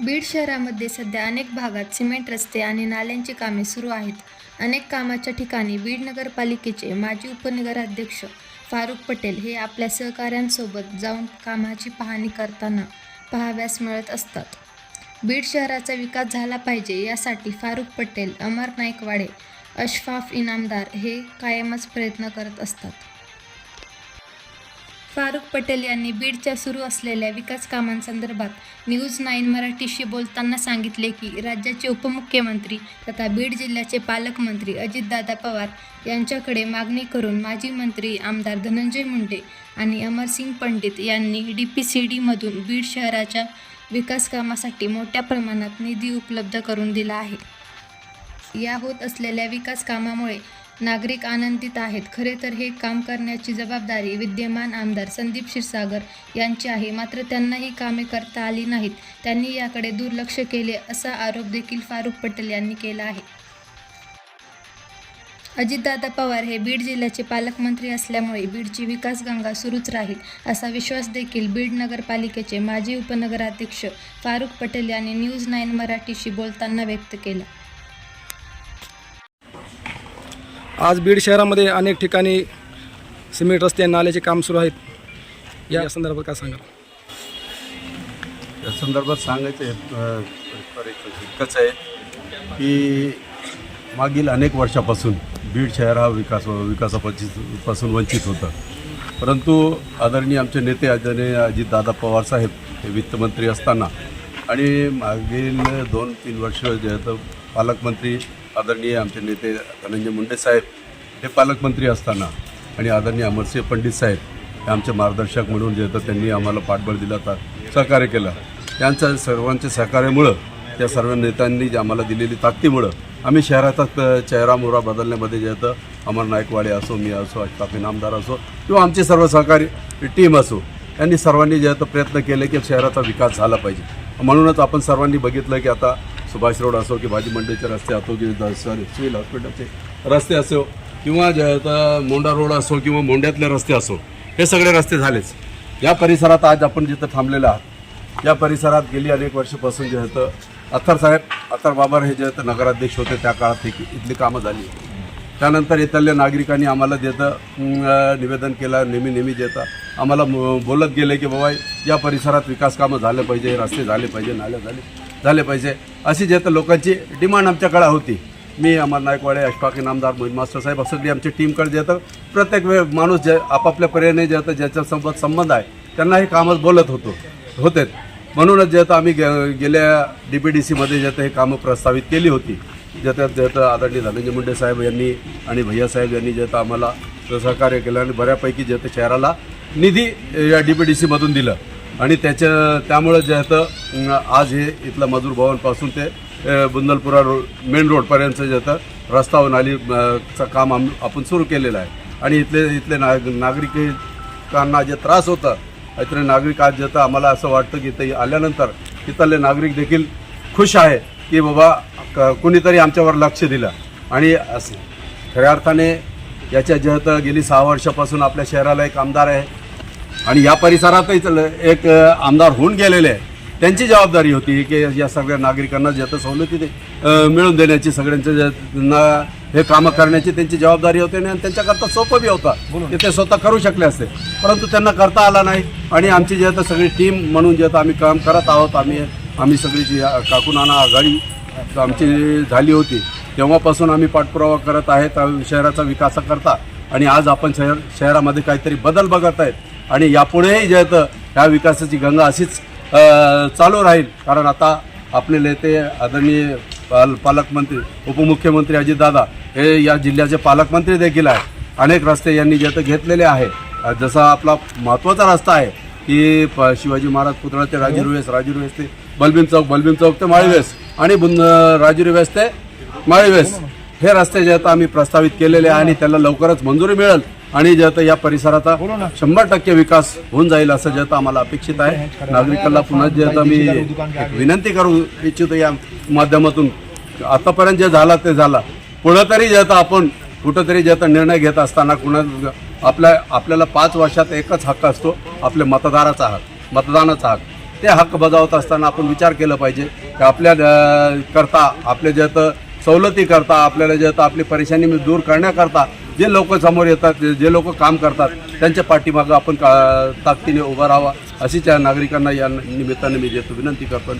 बीड शहरामध्ये सध्या अनेक भागात सिमेंट रस्ते आणि नाल्यांची कामे सुरू आहेत. अनेक कामाच्या ठिकाणी बीड नगरपालिकेचे माजी उपनगराध्यक्ष फारुख पटेल हे आपल्या सहकाऱ्यांसोबत जाऊन कामाची पाहणी करताना पाहाव्यास मिळत असतात. बीड शहराचा विकास झाला पाहिजे यासाठी फारुख पटेल अमर नाईकवाडे अशफाफ इनामदार हे कायमच प्रयत्न करत असतात. फारुख पटेल यांनी बीडच्या सुरू असलेल्या विकास कामांसंदर्भात न्यूज नाईन मराठीशी बोलताना सांगितले की राज्याचे उपमुख्यमंत्री तथा बीड जिल्ह्याचे पालकमंत्री अजितदादा पवार यांच्याकडे मागणी करून माजी मंत्री आमदार धनंजय मुंडे आणि अमरसिंग पंडित यांनी डी पी सी डीमधून बीड शहराच्या विकास कामासाठी मोठ्या प्रमाणात निधी उपलब्ध करून दिला आहे. या होत असलेल्या विकास कामामुळे नागरिक आनंदित आहेत. खरे तर हे काम करण्याची जबाबदारी विद्यमान आमदार संदीप क्षीरसागर यांची आहे. मात्र त्यांना ही कामे करता आली नाहीत. त्यांनी याकडे दुर्लक्ष केले असा आरोप देखील फारुख पटेल यांनी केला आहे. अजितदादा पवार हे बीड जिल्ह्याचे पालकमंत्री असल्यामुळे बीडची विकासगंगा सुरूच राहील असा विश्वास देखील बीड नगरपालिकेचे माजी उपनगराध्यक्ष फारुख पटेल यांनी न्यूज नाईन मराठीशी बोलताना व्यक्त केला. आज बीड शहरामध्ये अनेक ठिकाणी सिमेंट रस्ते नाल्याचे काम सुरू आहेत. या संदर्भात काय सांगाल? या संदर्भात सांगायचं हे, इतकंच आहे की मागील अनेक वर्षापासून बीड शहर हा विकास विकासापासून पासून वंचित होता. परंतु आदरणीय आमचे नेते आदरणीय अजितदादा पवार साहेब हे वित्तमंत्री असताना आणि मागील दोन तीन वर्ष जे आहेत पालकमंत्री आदरणीय आमचे नेते धनंजय मुंडे साहेब हे पालकमंत्री असताना आणि आदरणीय अमरसिंह पंडित साहेब हे आमचे मार्गदर्शक म्हणून जे होतं त्यांनी आम्हाला पाठबळ दिला तर सहकार्य केलं. त्यांच्या सर्वांच्या सहकार्यामुळं त्या सर्व नेत्यांनी जे आम्हाला दिलेली ताकदीमुळं आम्ही शहराचा चेहरा मोहरा बदलण्यामध्ये जे होतं अमर नायकवाडे असो मी असो अशफाक इनामदार असो किंवा आमचे सर्व सहकारी टीम असो यांनी सर्वांनी जे होतं प्रयत्न केले की शहराचा विकास झाला पाहिजे. म्हणूनच आपण सर्वांनी बघितलं की आता सुभाष रोड असो की भाजी मंडईचे रस्ते असो की सॉरी सिव्हिल हॉस्पिटलचे रस्ते असो किंवा जे आता मोंडा रोड असो किंवा मोंड्यातले रस्ते असो हे सगळे रस्ते झालेच. या परिसरात आज आपण जिथं थांबलेलं आहात या परिसरात गेली अनेक वर्षापासून जे होतं अथर साहेब अथर बाबर हे जे होतं नगराध्यक्ष होते त्या काळात इथली कामं झाली त्यानंतर इथल्या नागरिकांनी आम्हाला देतं निवेदन केलं नेहमी नेहमी देतं आम्हाला बोलत गेले की बाबा या परिसरात विकास कामं झाले पाहिजे रस्ते झाले पाहिजे नाले झाले. झाले पाहिजे. अशी जे तर लोकांची डिमांड आमच्याकडे होती. मी अमर नायकवाडे अशफाक इनामदार मोहित मास्टर साहेब असं सगळी आमची टीमकडे जे तर प्रत्येक वेळ माणूस जे आपापल्या पर्यायाने जे तर ज्याच्यासोबत संबंध आहे त्यांना हे कामच बोलत होतो होते म्हणूनच जे तर आम्ही गे गेल्या डी पी डी सीमध्ये जे तर हे कामं प्रस्तावित केली होती. ज्याच्यात जे तर आदरणीय धनंजय मुंडे साहेब यांनी आणि भैया साहेब यांनी जे तर आम्हाला सहकार्य केलं आणि बऱ्यापैकी जे तर शहराला निधी या डी पी डी सीमधून दिलं. आणि त्याच्या त्यामुळं जे होतं आज हे इथलं मजूर भवनपासून ते बुंदलपुरा रोड मेन रोडपर्यंत जे होतं रस्ता व नालीचं चं काम आम आपण सुरू केलेलं आहे. आणि इथले इथले नाग नागरिकांना जे त्रास होता इथले नागरिक आज जे आम्हाला असं वाटतं की ते आल्यानंतर इथले नागरिक देखील खुश आहे की बाबा क- कुणीतरी आमच्यावर लक्ष दिलं. आणि असं खऱ्या अर्थाने याच्या जे होतं गेली सहा वर्षापासून आपल्या शहराला एक आमदार आहे. आणि या परिसरातही चल- एक आमदार होऊन गेलेले आहे. त्यांची जबाबदारी होती की या सगळ्या नागरिकांना जे आता सवलती मिळवून देण्याची सगळ्यांच्या हे कामं करण्याची त्यांची जबाबदारी होती आणि त्यांच्याकरता सोपं बी होता की ते स्वतः करू शकले असते. परंतु त्यांना करता आला नाही आणि आमची जे आता सगळी टीम म्हणून जे आता आम्ही काम करत आहोत आम्ही आम्ही सगळी जी काकू नाना आघाडी आमची झाली होती तेव्हापासून आम्ही पाठपुरावा करत आहेत शहराचा विकासाकरता. आणि आज आपण शहर शहरामध्ये काहीतरी बदल बघत आहेत. आणि यापुढेही जे तर ह्या विकासाची गंगा अशीच चालू राहील. कारण आता आपले नेते आदरणीय पाल पालकमंत्री उपमुख्यमंत्री अजितदादा हे या जिल्ह्याचे पालकमंत्री देखील आहेत. अनेक रस्ते यांनी जे तर घेतलेले आहे जसा आपला महत्त्वाचा रस्ता आहे की प शिवाजी महाराज पुतळा ते राजीरुवेस राजीरुवेस ते बलबीम चौक बलबीम चौक ते माळीवेस आणि बुंद राजीरुवेस ते माळीवेस हे रस्ते जे आता आम्ही प्रस्तावित केलेले आहे आणि त्याला लवकरच मंजुरी मिळेल. आणि जे आता या परिसराचा शंभर टक्के विकास होऊन जाईल असं जे आता आम्हाला अपेक्षित आहे. नागरिकांना पुन्हा जे आता मी विनंती करू इच्छितो या माध्यमातून. आतापर्यंत जे झालं ते झालं. पुढं तरी जे आता आपण कुठंतरी जे आता निर्णय घेत असताना कुणा आपल्या आपल्याला पाच वर्षात एकच हक्क असतो आपल्या मतदाराचा हक मतदानाचा हक ते हक्क बजावत असताना आपण विचार केला पाहिजे की आपल्या करता आपल्या ज्यात सवलती करता आपल्याला जे आपली परेशानी दूर करण्याकरता जे लोक समोर येतात जे लोक काम करतात त्यांच्या पाठीमागं आपण का ताकदीने उभं राहावा अशीच या नागरिकांना या निमित्ताने मी देतो विनंती करतो.